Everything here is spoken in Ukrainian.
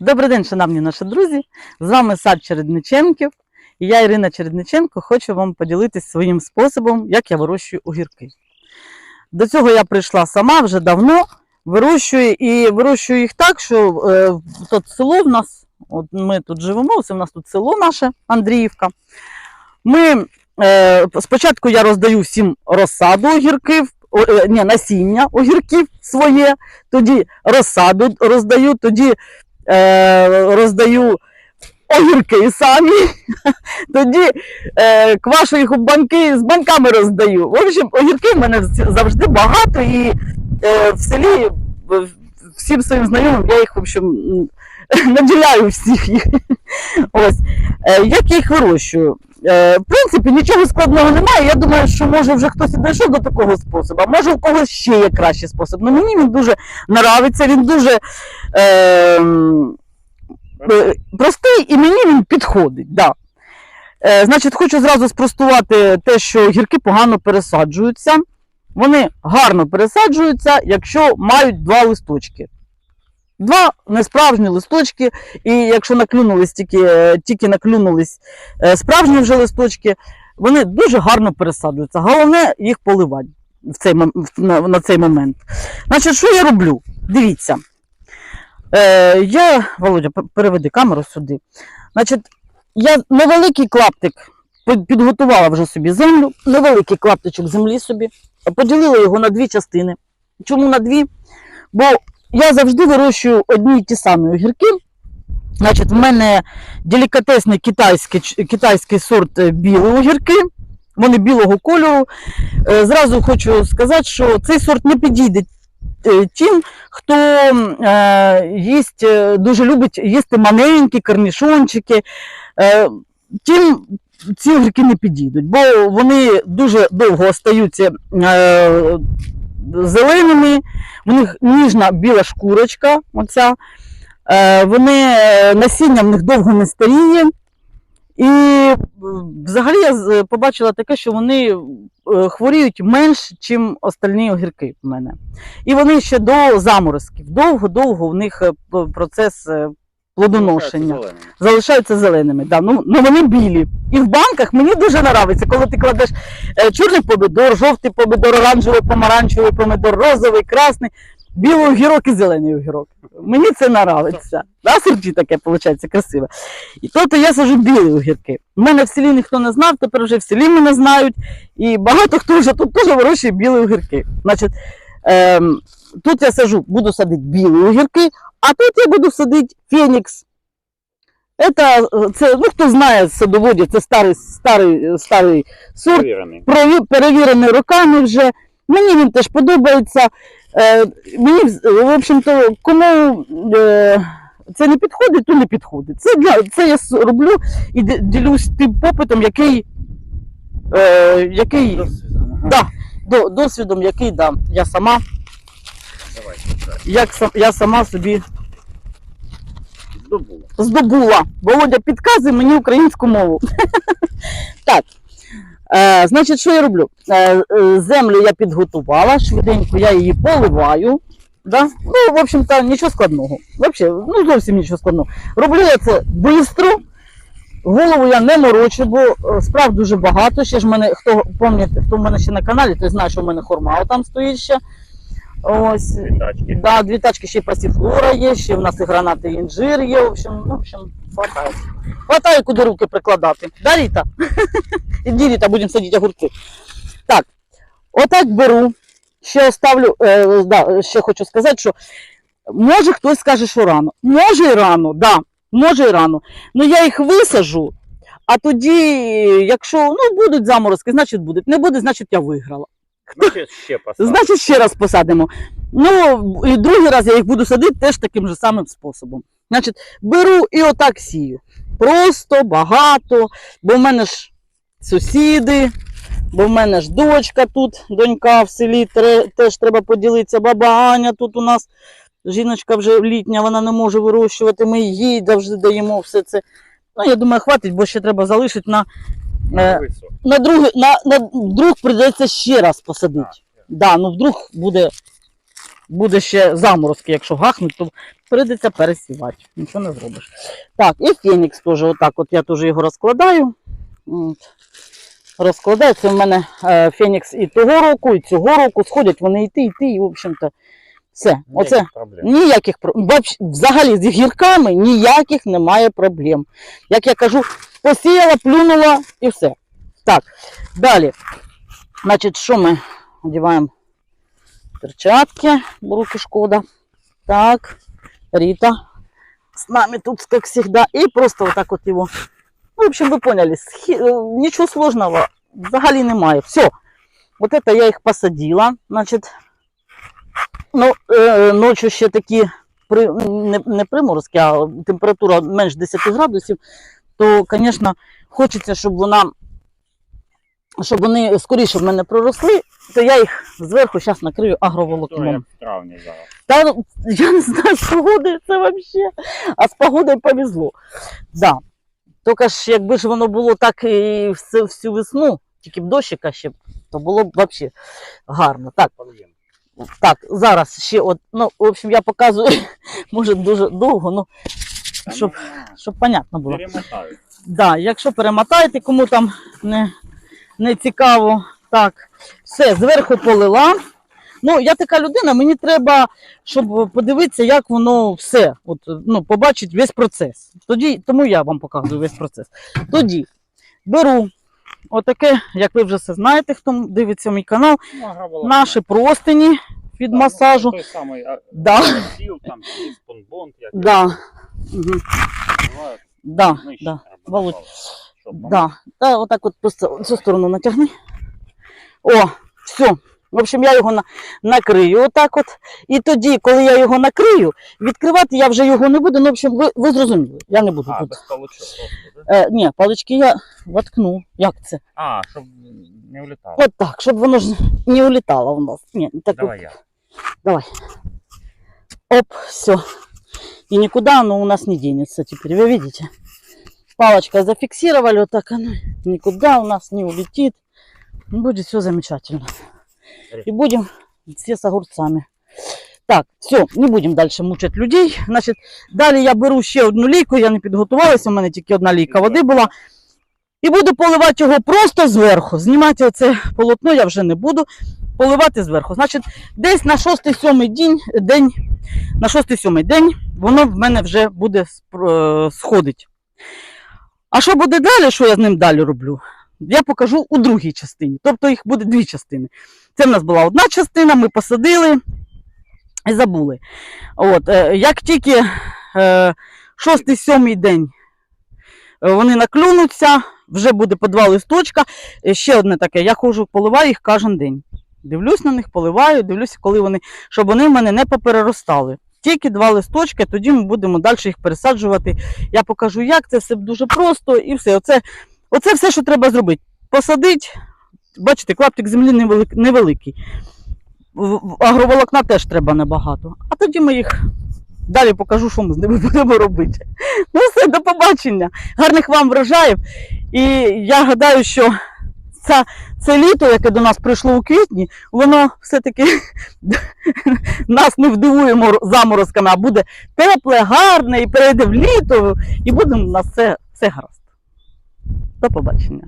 Добрий день, шановні наші друзі! З вами сад Чередниченків. І я, Ірина Чередниченко, хочу вам поділитися своїм способом, як я вирощую огірки. До цього я прийшла сама вже давно, вирощую і вирощую їх так, що е, тут село в нас, от ми тут живемо, це в нас тут село наше, Андріївка. Ми, е, спочатку я роздаю всім розсаду огірків, е, ні, насіння огірків своє, тоді розсаду роздаю, тоді е, роздаю огірки самі, тоді е, квашу їх у банки, з банками роздаю. В общем, огірки в мене завжди багато, і е, в селі всім своїм знайомим я їх, в общем, наділяю всіх їх. Ось. Е, як я їх вирощую? Е, в принципі, нічого складного немає. Я думаю, що може вже хтось і дійшов до такого способу, а може у когось ще є кращий спосіб. Ну мені він дуже нравиться, він дуже е, е, простий і мені він підходить. Да. Е, значить, хочу зразу спростувати те, що гірки погано пересаджуються. Вони гарно пересаджуються, якщо мають два листочки. Два несправжні листочки, і якщо наклюнулись тільки, е, тільки наклюнулись е, справжні вже листочки, вони дуже гарно пересаджуються. Головне їх поливати в цей, на, цей момент. Значить, що я роблю? Дивіться. Е, я, Володя, переведи камеру сюди. Значить, я невеликий клаптик підготувала вже собі землю, невеликий клаптичок землі собі, поділила його на дві частини. Чому на дві? Бо я завжди вирощую одні й ті самі огірки. Значить, в мене делікатесний китайський, китайський сорт е, білі огірки. Вони білого кольору. Е, Зразу хочу сказати, що цей сорт не підійде е, тим, хто їсть, дуже любить їсти маленькі корнішончики. Тим ці огірки не підійдуть, бо вони дуже довго остаються зеленими, в них ніжна біла шкурочка. Оця. Е, вони е, насіння в них довго не старіє. І взагалі я побачила таке, що вони е, хворіють менш, ніж остальні огірки в мене. І вони ще до заморозків. Довго-довго в них процес плодоношення залишаються зеленими. Да. Ну, ну вони білі. І в банках мені дуже подобається, коли ти кладеш е, чорний помидор, жовтий помидор, оранжевий, помаранчевий помидор, розовий, красний, білий огірок і зелений огірок. Мені це подобається. Да, серді таке виходить красиве. І тобто я сажу білі огірки. У мене в селі ніхто не знав, тепер вже в селі мене знають. І багато хто вже тут теж вирощує білі огірки. Значить, ем, тут я сажу, буду садити білі огірки, а тут я буду садити фенікс. Это, це, ну хто знає садоводі, це старий, старий, старий сорт, Перевірений. перевірений роками вже. Мені він теж подобається. Е, мені, в общем-то, кому е, це не підходить, то не підходить. Це, для, це я роблю і ділюсь тим попитом, який, е, який да, досвідом, який да, я сама, Давай, як я сама собі здобула. здобула. Володя підказує мені українську мову. так. Е, значить, що я роблю? Е, е, землю я підготувала, швиденько я її поливаю. Да? Ну, в общем-то, нічого складного. Вообще, ну зовсім нічого складного. Роблю я це швидко. Голову я не морочу, бо е, справ дуже багато. Ще ж мене, хто пам'ятає, хто в мене ще на каналі, той знає, що в мене хурма там стоїть ще. Ось. Дві тачки. Да, дві тачки ще пасіфлора є, ще в нас і гранати, і інжир є. В общем, в общем, хватає. Хватає, куди руки прикладати. Да, Ріта? Іди, Ріта, будемо садити огурці. Так, отак беру. Ще оставлю, е, да, ще хочу сказати, що може хтось скаже, що рано. Може і рано, да, може і рано. Ну я їх висажу, а тоді, якщо ну, будуть заморозки, значить будуть. Не буде, значить я виграла. Значить, ще посадимо. Значить, ще раз посадимо. Ну, і другий раз я їх буду садити теж таким же самим способом. Значить, беру і отак сію. Просто багато, бо в мене ж сусіди, бо в мене ж дочка тут, донька в селі, теж треба поділитися. Баба Аня тут у нас. Жіночка вже літня, вона не може вирощувати, ми їй завжди даємо все це. Ну, я думаю, хватить, бо ще треба залишити на, е, Високо. на, другий, на, на вдруг прийдеться ще раз посадити. Да, ну вдруг буде буде ще заморозки, якщо гахнуть, то прийдеться пересівати. Нічого не зробиш. Так, і Фенікс теж, отак, от я теж його розкладаю. Розкладаю. В мене е, Фенікс і того року, і цього року. Сходять вони йти, йти, і, в общем-то, все. Оце. Ніяких проблем. Ніяких про- вообще- взагалі з гірками ніяких немає проблем. Як я кажу, посіяла, плюнула і все. Так, далі. Значить, що ми одягаємо? Перчатки, бо руки шкода. Так, Рита с нами тут, как всегда. И просто вот так вот его. Ну, в общем, вы поняли, схи- э, ничего сложного взагалі немає. Все. Вот это я їх посадила. Значить, Ну, е, ночі ще такі при, не, не приморозки, а температура менш 10 градусів, то, звісно, хочеться, щоб вона, щоб вони скоріше в мене проросли, то я їх зверху зараз накрию агроволокном. травні зараз. Та ну, я не знаю, з погодою це взагалі, а з погодою повезло. Да. Тільки ж, якби ж воно було так і всю, всю весну, тільки б дощика ще, то було б взагалі гарно. Так. Так, зараз ще от, ну, в общем, я показую, може дуже довго, ну, Щоб- щоб понятно було. Перемотають. Да, якщо перемотаєте, кому там не, не цікаво, так, все, зверху полила. Ну, я така людина, мені треба, щоб подивитися, як воно все, от, ну, побачити весь процес. Тоді, тому я вам показую весь процес. Тоді беру отаке, як ви вже все знаєте, хто дивиться мій канал, Ну, наші простині від Так, масажу. Той самий а, Да. сіл, там, є спонбонд, як Да. Угу. Да, Нижче да. Володь. Да. Та отак от просто цю сторону натягни. О, все. В общем, я його на, накрию отак от. І тоді, коли я його накрию, відкривати я вже його не буду. Ну, в общем, ви, ви зрозуміли. Я не буду А, тут. без паличок просто. Е, ні, палички я воткну. Як це? А, щоб не улітало. От так, щоб воно ж не улітало в нас. Ні, так. Давай я. Давай. Оп, все. И никуда оно у нас не денется теперь, вы видите? Палочкой зафиксировали, вот так оно никуда у нас не улетит. Будет все замечательно. И будем все с огурцами. Так, все, не будем дальше мучить людей. Значить, далі я беру ще одну лійку, я не підготувалася, у мене тільки одна лійка води була. І буду поливати його просто зверху. Знімати оце полотно я вже не буду. Поливати зверху. Значить, десь на 6-7 день, день, на 6-7 день воно в мене вже буде е, сходить. А що буде далі, що я з ним далі роблю? Я покажу у другій частині. Тобто їх буде дві частини. Це в нас була одна частина, ми посадили і забули. От, е, як тільки е, 6-7 день е, вони наклюнуться, вже буде по два листочка. Ще одне таке, я ходжу, поливаю їх кожен день. Дивлюсь на них, поливаю, дивлюся, коли вони, щоб вони в мене не попереростали. Тільки два листочки, тоді ми будемо далі їх пересаджувати. Я покажу, як це все дуже просто і все. Оце, оце все, що треба зробити. Посадити, бачите, клаптик землі невеликий. Агроволокна теж треба небагато. А тоді ми їх далі покажу, що ми з ними будемо робити. Ну все, до побачення. Гарних вам врожаїв. І я гадаю, що ця, це літо, яке до нас прийшло у квітні, воно все-таки нас не вдивує мор- заморозками, а буде тепле, гарне і перейде в літо, і буде у нас все, все гаразд. До побачення.